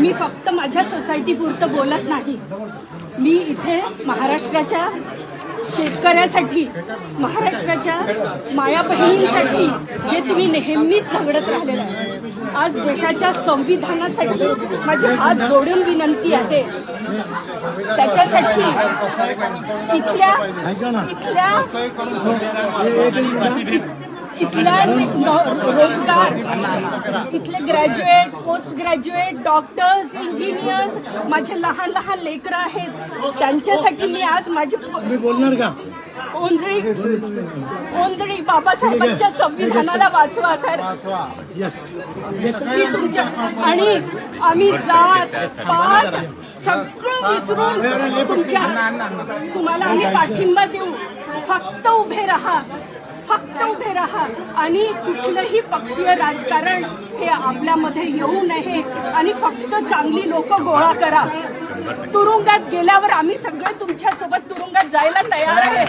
मी फक्त माझ्या सोसायटी पुरतं बोलत नाही. मी इथे महाराष्ट्राच्या शेतकऱ्यासाठी महाराष्ट्राच्या माया बहिणींसाठी जे तुम्ही नेहमीच झगडत राहिलेलं आहे. आज देशाच्या संविधानासाठी माझी हात जोडून विनंती आहे. त्याच्यासाठी इथल्या इथल्या इथल्या न- रोजगार. इथले graduate post graduate doctors engineers माझे लहान लहान लेकरं आहेत. त्यांच्यासाठी मी आज माझी मी बोलणार का? ओंजळी ओंजळी बाबासाहेबांच्या संविधानाला वाचवा सर. तुमच्या आणि आम्ही जात पात सगळं विसरून तुमच्या तुम्हाला आम्ही पाठिंबा देऊ. फक्त उभे राहा. आणि कुठलंही पक्षीय राजकारण हे आपल्यामध्ये येऊ नये. आणि फक्त चांगली लोक गोळा करा. तुरुंगात गेल्यावर आम्ही सगळे तुमच्यासोबत तुरुंगात जायला तयार आहे.